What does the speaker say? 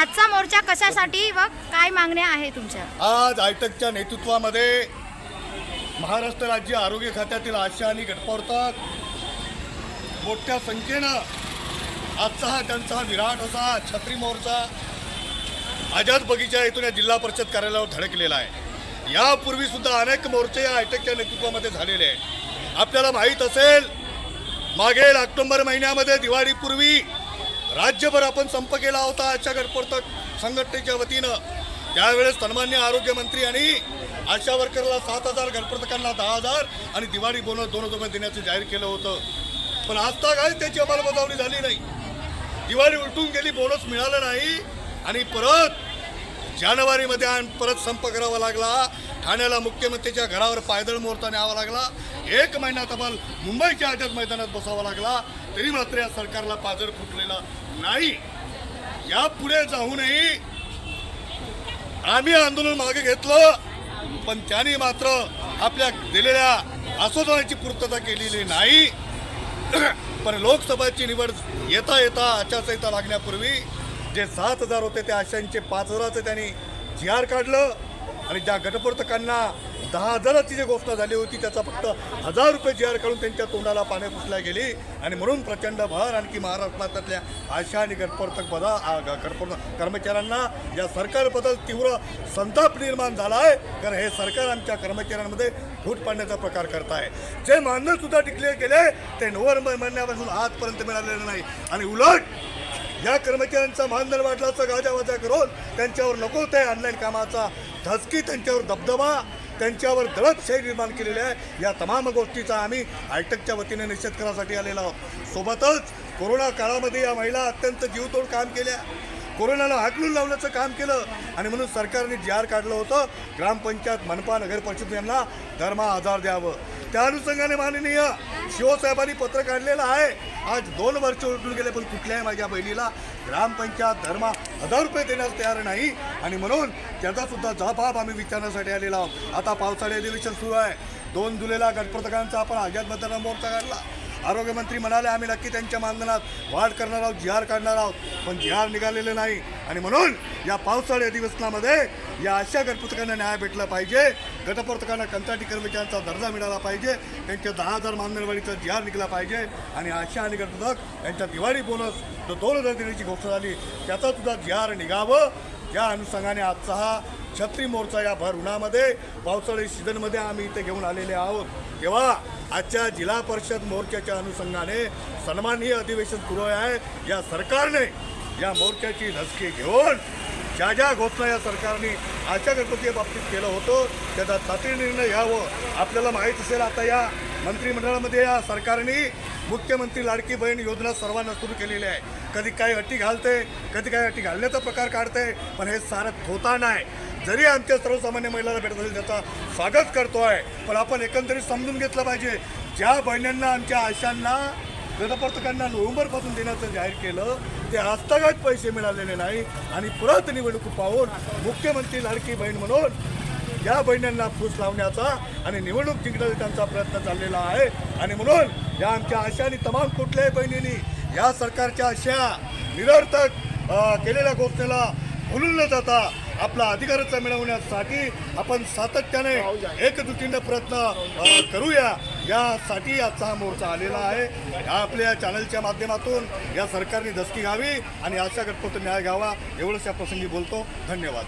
आजचा मोर्चा कशासाठी व काय मागण्या आहे तुमच्या? आज आयटकच्या नेतृत्वामध्ये महाराष्ट्र राज्य आरोग्य खात्यातील आशा आणि गटपावतात मोठ्या संख्येनं आजचा हा त्यांचा हा विराट असा छत्री मोर्चा आझाद बगीचा येथून या जिल्हा परिषद कार्यालयावर धडकलेला आहे. यापूर्वी सुद्धा अनेक मोर्चे या आयटकच्या नेतृत्वामध्ये झालेले आहेत. आपल्याला माहीत असेल मागील ऑक्टोबर महिन्यामध्ये दिवाळीपूर्वी राज्यभर आपण संप केला होता आशा गटप्रवर्तक संघटनेच्या वतीनं. त्यावेळेस सन्मान्य आरोग्यमंत्री आणि आशा वर्करला सात हजार गणपतकांना दहा हजार आणि दिवाळी बोनस दोन हजार देण्याचं जाहीर केलं होतं. पण आत्ता काय त्याची अंमलबजावणी झाली नाही. दिवाळी उलटून गेली बोनस मिळालं नाही आणि परत जानेवारीमध्ये आणि परत संप करावा लागला. ठाण्याला मुख्यमंत्र्याच्या घरावर पायदळ मोर्चा न्यावा लागला. एक महिना तब्बल मुंबईच्या आझाद मैदानात बसावा लागला. तरी मात्र या सरकारला पाजर फुटलेला नाही. या पुढे जाऊनही आम्ही आंदोलन मागे घेतलं पण त्यांनी मात्र आपल्या दिलेल्या आश्वासनाची पूर्तता केलेली नाही. पण लोकसभाची निवड येता येता आचारसंहिता लागण्यापूर्वी जे सात हजार होते त्या आशांचे पाच हजाराचं त्यांनी जी आर काढलं. आणि ज्या गटप्रवर्तकांना दहा हजाराची जी घोषणा झाली होती त्याचा फक्त हजार रुपये जी आर काढून त्यांच्या तोंडाला पाण्या पुसल्या गेली. आणि म्हणून प्रचंड भर आणखी महाराष्ट्रातल्या आशा आणि गटप्रवर्तक पदा आ, गटप्रवर्तक कर्मचाऱ्यांना या सरकारबद्दल तीव्र संताप निर्माण झाला आहे कारण हे सरकार आमच्या कर्मचाऱ्यांमध्ये फूट पाडण्याचा प्रकार करत आहे जे मानधनसुद्धा डिक्लेअर केले ते नोव्हेंबर महिन्यापासून आजपर्यंत मिळालेलं नाही. आणि उलट या कर्मचाऱ्यांचा मानधन वाढल्याचं गाजावाजा करून त्यांच्यावर नको ते ऑनलाईन कामाचा. धसकी त्यांच्यावर दबदबा त्यांच्यावर दळपशाही निर्माण केलेली आहे. या तमाम गोष्टीचा आम्ही आयटकच्या वतीने निषेध करण्यासाठी आलेलो आहोत. सोबतच कोरोना काळामध्ये या महिला अत्यंत जीवतोड काम केल्या. कोरोनाला हाकलून लावण्याचं काम केलं. आणि म्हणून सरकारने जी आर काढलं होतं ग्रामपंचायत मनपा नगर परिषद यांना धर्मा आधार द्यावं. त्या अनुषंगाने माननीय शिवसाहेबांनी पत्र काढलेलं आहे. आज दोन वर्ष उलटून गेले पण कुठल्याही माझ्या बहिणीला ग्रामपंचायत धर्मा हजार रुपये देण्यास तयार नाही. आणि म्हणून त्याचासुद्धा जबाब आम्ही विचारण्यासाठी आलेला आहोत. आता पावसाळी अधिवेशन सुरू आहे. दोन जुलैला गणप्रतकांचा आपण आझाद मतदान मोर्चा काढला. आरोग्यमंत्री म्हणाले आम्ही नक्की त्यांच्या मानधनात वाढ करणार आहोत जिहार आर काढणार आहोत पण जिहार निघालेले नाही. आणि म्हणून या पावसाळी अधिवेशनामध्ये या अशा गणपतकांना न्याय भेटला पाहिजे. गटप्रवर्तकांना कंत्राटी कर्मचाऱ्यांचा दर्जा मिळाला पाहिजे त्यांच्या दहा हजार मानधनवाढीचा जिहार आर निघाला पाहिजे. आणि आशा आणि गणपतक यांच्या दिवाळी बोनस जो दोन हजार देण्याची घोषणा झाली त्याचा सुद्धा जिहार आर निघावं. या अनुषंगाने आजचा हा छत्री मोर्चा या भर उन्हामध्ये पावसाळी सीझनमध्ये आम्ही इथे घेऊन आलेले आहोत. तेव्हा आजच्या जिल्हा परिषद मोर्चाच्या अनुषंगाने सन्माननीय अधिवेशन सुरू आहे. या सरकारने या मोर्चाची धसकी घेऊन ज्या ज्या घोषणा या सरकारने आशा घरगुती बाबतीत केलं होतं त्याचा तातडी निर्णय घ्यावं. आपल्याला माहीत असेल आता या मंत्रिमंडळामध्ये या सरकारने मुख्यमंत्री लाडकी बहीण योजना सर्वांना सुरू केलेली आहे. कधी काही अटी घालते कधी काही अटी घालण्याचा प्रकार काढते पण हे सारं होता नाही. जरी आमच्या सर्वसामान्य महिलांना भेटत असेल त्याचा स्वागत करतो आहे पण आपण एकंदरीत समजून घेतलं पाहिजे ज्या बहिण्यांना आमच्या आशांना गणपतकांना नोव्हेंबरपासून देण्याचं जाहीर केलं. ते हस्तगत पैसे मिळालेले नाही. आणि परत निवडणूक पाहून मुख्यमंत्री लाडकी बहीण म्हणून या बहिण्यांना फूस लावण्याचा आणि निवडणूक जिंकण्याचा त्यांचा प्रयत्न चाललेला आहे. आणि म्हणून या आमच्या आशा आणि तमाम कुठल्याही बहिणींनी या सरकारच्या अशा निरर्थक केलेल्या घोषणेला भुलून न जाता आपला अधिकाराचा मिळवण्यासाठी आपण सातत्याने एकजुटीनं प्रयत्न करूया. यासाठी आजचा हा मोर्चा आलेला आहे. या आपल्या चॅनलच्या माध्यमातून या सरकारने दसकी घ्यावी आणि अशा गटपत्र न्याय घ्यावा एवढंच या प्रसंगी बोलतो. धन्यवाद.